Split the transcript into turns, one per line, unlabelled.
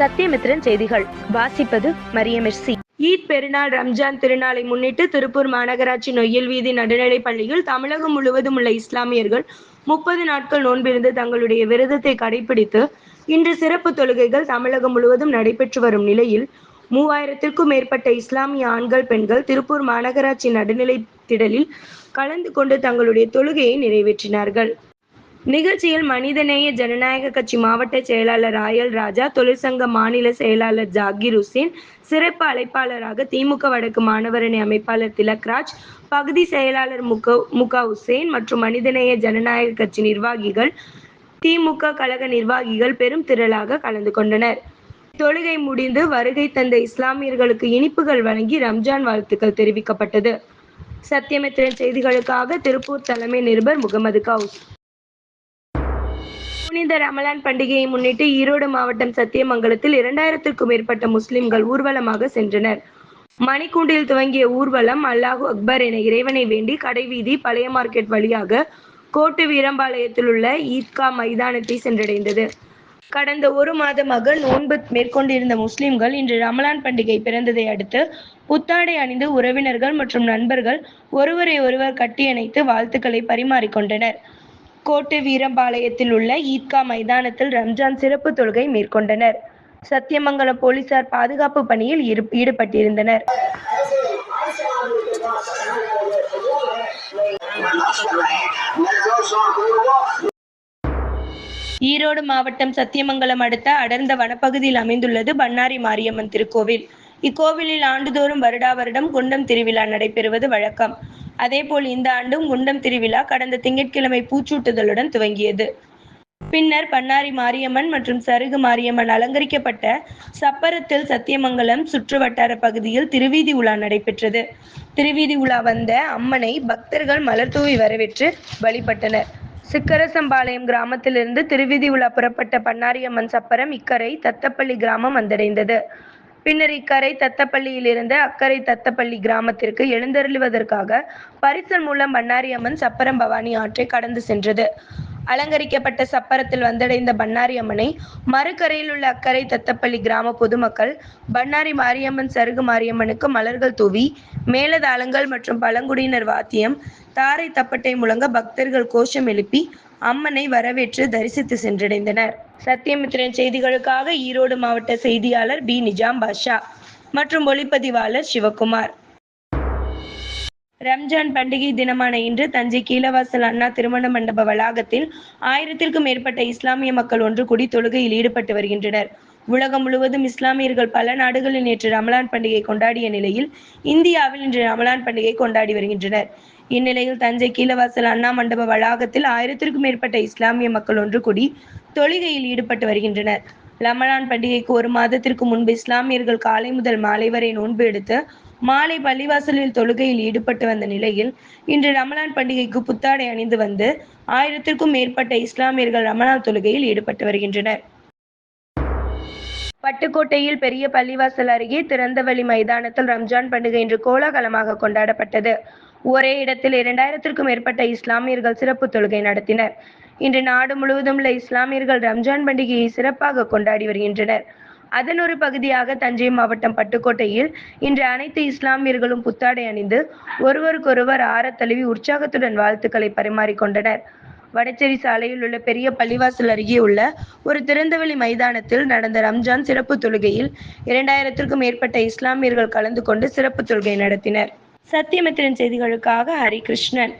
சத்தியமித்ரன் செய்திகள். வாசிப்பது மரியமெர்சி ஈத் பெருநாள் ரம்ஜான் திருநாளை முன்னிட்டு திருப்பூர் மாநகராட்சி நொய்யல் வீதி நடுநிலைப் பள்ளியில் தமிழகம் முழுவதும் உள்ள இஸ்லாமியர்கள் முப்பது நாட்கள் நோன்பிருந்து தங்களுடைய விரதத்தை கடைபிடித்து இன்று சிறப்பு தொழுகைகள் தமிழகம் முழுவதும் நடைபெற்று வரும் நிலையில் மூவாயிரத்திற்கும் மேற்பட்ட இஸ்லாமிய ஆண்கள் பெண்கள் திருப்பூர் மாநகராட்சி நடுநிலை திடலில் கலந்து கொண்டு தங்களுடைய தொழுகையை நிறைவேற்றினார்கள். நிகழ்ச்சியில் மனிதநேய ஜனநாயக கட்சி மாவட்ட செயலாளர் ராயல் ராஜா தொழிற்சங்க மாநில செயலாளர் ஜாகிர் உசேன் சிறப்பு அழைப்பாளராக திமுக வடக்கு மாணவரணி அமைப்பாளர் திலக்ராஜ் பகுதி செயலாளர் முக முக ஹுசேன் மற்றும் மனிதநேய ஜனநாயக கட்சி நிர்வாகிகள் திமுக கழக நிர்வாகிகள் பெரும் திரளாக கலந்து கொண்டனர். தொழுகை முடிந்து வருகை தந்த இஸ்லாமியர்களுக்கு இனிப்புகள் வழங்கி ரம்ஜான் வாழ்த்துக்கள் தெரிவிக்கப்பட்டது. சத்தியமித்திரன் செய்திகளுக்காக திருப்பூர் தலைமை நிருபர் முகமது கவுஸ். புனித ரமலான் பண்டிகையை முன்னிட்டு ஈரோடு மாவட்டம் சத்தியமங்கலத்தில் இரண்டாயிரத்திற்கும் மேற்பட்ட முஸ்லிம்கள் ஊர்வலமாக சென்றனர். மணிக்கூண்டில் துவங்கிய ஊர்வலம் அல்லாஹு அக்பர் என இறைவனை வேண்டி கடைவீதி பழைய மார்க்கெட் வழியாக கோட்டு வீரம்பாளையத்தில் உள்ள ஈத்கா மைதானத்தை சென்றடைந்தது. கடந்த ஒரு மாதமாக நோன்பு மேற்கொண்டிருந்த முஸ்லிம்கள் இன்று ரமலான் பண்டிகை பிறந்ததை அடுத்து புத்தாடை அணிந்து உறவினர்கள் மற்றும் நண்பர்கள் ஒருவரை ஒருவர் கட்டியணைத்து வாழ்த்துக்களை பரிமாறிக்கொண்டனர். கோட்டை வீரம்பாளையத்தில் உள்ள ஈத்கா மைதானத்தில் ரம்ஜான் சிறப்பு தொழுகை மேற்கொண்டனர். சத்தியமங்கலம் போலீசார் பாதுகாப்பு பணியில் ஈடு- ஈடுபட்டிருந்தனர். ஈரோடு மாவட்டம் சத்தியமங்கலம் அடுத்த அடர்ந்த வனப்பகுதியில் அமைந்துள்ளது பண்ணாரி மாரியம்மன் திருக்கோவில். இக்கோவிலில் ஆண்டுதோறும் வருடா வருடம் குண்டம் திருவிழா நடைபெறுவது வழக்கம். அதேபோல் இந்த ஆண்டும் குண்டம் திருவிழா கடந்த திங்கட்கிழமை பூச்சூட்டுதலுடன் துவங்கியது. பின்னர் பண்ணாரி மாரியம்மன் மற்றும் சருகு மாரியம்மன் அலங்கரிக்கப்பட்ட சப்பரத்தில் சத்தியமங்கலம் சுற்றுவட்டார பகுதியில் திருவீதி உலா நடைபெற்றது. திருவீதி உலா வந்த அம்மனை பக்தர்கள் மலர் தூவி வரவேற்று வழிபட்டனர். சிக்கரசம்பாளையம் கிராமத்திலிருந்து திருவீதி உலா புறப்பட்ட பன்னாரியம்மன் சப்பரம் இக்கரை தத்தப்பள்ளி கிராமம் வந்தடைந்தது. பின்னர் இக்கரை தத்தப்பள்ளியிலிருந்து அக்கரை தத்தப்பள்ளி கிராமத்திற்கு எழுந்தருளுவதற்காக பரிசல் மூலம் பண்ணாரியம்மன் சப்பரம் பவானி ஆற்றை கடந்து சென்றது. அலங்கரிக்கப்பட்ட சப்பரத்தில் வந்தடைந்த பண்ணாரி அம்மனை மறுகரையில் உள்ள அக்கரை தத்தப்பள்ளி கிராம பொதுமக்கள் பண்ணாரி மாரியம்மன் சருகு மாரியம்மனுக்கு மலர்கள் தூவி மேலதாளங்கள் மற்றும் பழங்குடியினர் வாத்தியம் தாரை தப்பட்டை முழங்க பக்தர்கள் கோஷம் எழுப்பி அம்மனை வரவேற்று தரிசித்து சென்றடைந்தனர். சத்தியமித்திரன் செய்திகளுக்காக ஈரோடு மாவட்ட செய்தியாளர் பி. நிஜாம் பாஷா மற்றும் ஒளிப்பதிவாளர் சிவகுமார். ரம்ஜான் பண்டிகை தினமான இன்று தஞ்சை கீழவாசல் அண்ணா திருமண மண்டப வளாகத்தில் ஆயிரத்திற்கும் மேற்பட்ட இஸ்லாமிய மக்கள் ஒன்று கூடி தொழுகையில் ஈடுபட்டு வருகின்றனர். உலகம் முழுவதும் இஸ்லாமியர்கள் பல நாடுகளில் நேற்று ரமலான் பண்டிகை கொண்டாடிய நிலையில் இந்தியாவில் இன்று ரமலான் பண்டிகை கொண்டாடி வருகின்றனர். இந்நிலையில் தஞ்சை கீழவாசல் அண்ணா மண்டப வளாகத்தில் ஆயிரத்திற்கும் மேற்பட்ட இஸ்லாமிய மக்கள் ஒன்று கூடி தொழுகையில் ஈடுபட்டு வருகின்றனர். ரமலான் பண்டிகைக்கு ஒரு மாதத்திற்கு முன்பு இஸ்லாமியர்கள் காலை முதல் மாலை வரை நோன்பு எடுத்து மாலை பள்ளிவாசலில் தொழுகையில் ஈடுபட்டு வந்த நிலையில் இன்று ரமலான் பண்டிகைக்கு புத்தாடை அணிந்து வந்து ஆயிரத்திற்கும் மேற்பட்ட இஸ்லாமியர்கள் ரமலான் தொழுகையில் ஈடுபட்டு வருகின்றனர். பட்டுக்கோட்டையில் பெரிய பள்ளிவாசல் அருகே திறந்தவெளி மைதானத்தில் ரம்ஜான் பண்டிகை இன்று கோலாகலமாக கொண்டாடப்பட்டது. ஒரே இடத்தில் இரண்டாயிரத்திற்கும் மேற்பட்ட இஸ்லாமியர்கள் சிறப்பு தொழுகை நடத்தினர். இன்று நாடு முழுவதும் உள்ள இஸ்லாமியர்கள் ரம்ஜான் பண்டிகையை சிறப்பாக கொண்டாடி வருகின்றனர். அதன் ஒரு பகுதியாக தஞ்சை மாவட்டம் பட்டுக்கோட்டையில் இன்று அனைத்து இஸ்லாமியர்களும் புத்தாடை அணிந்து ஒருவருக்கொருவர் ஆற தழுவி உற்சாகத்துடன் வாழ்த்துக்களை பரிமாறிக்கொண்டனர் வடச்சேரி சாலையில் உள்ள பெரிய பள்ளிவாசல் அருகே உள்ள ஒரு திறந்தவெளி மைதானத்தில் நடந்த ரம்ஜான் சிறப்பு தொழுகையில் இரண்டாயிரத்திற்கும் மேற்பட்ட இஸ்லாமியர்கள் கலந்து கொண்டு சிறப்பு தொழுகை நடத்தினர். சத்தியமித்திரன் செய்திகளுக்காக ஹரிகிருஷ்ணன்.